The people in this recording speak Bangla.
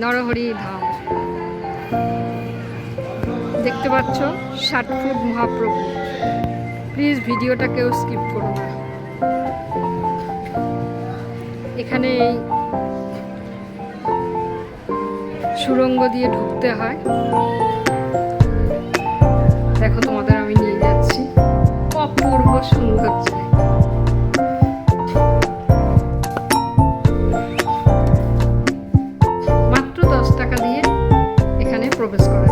নরহরি ধাম। দেখতে পাচ্ছ, ষাট ফুট মহাপ্রভু। প্লিজ ভিডিওটা কেউ স্কিপ করো না। এখানে এই সুরঙ্গ দিয়ে ঢুকতে হয়। দেখো তোমাদের আমি নিয়ে যাচ্ছি। অপূর্ব সুন্দর জায়গা Bosco.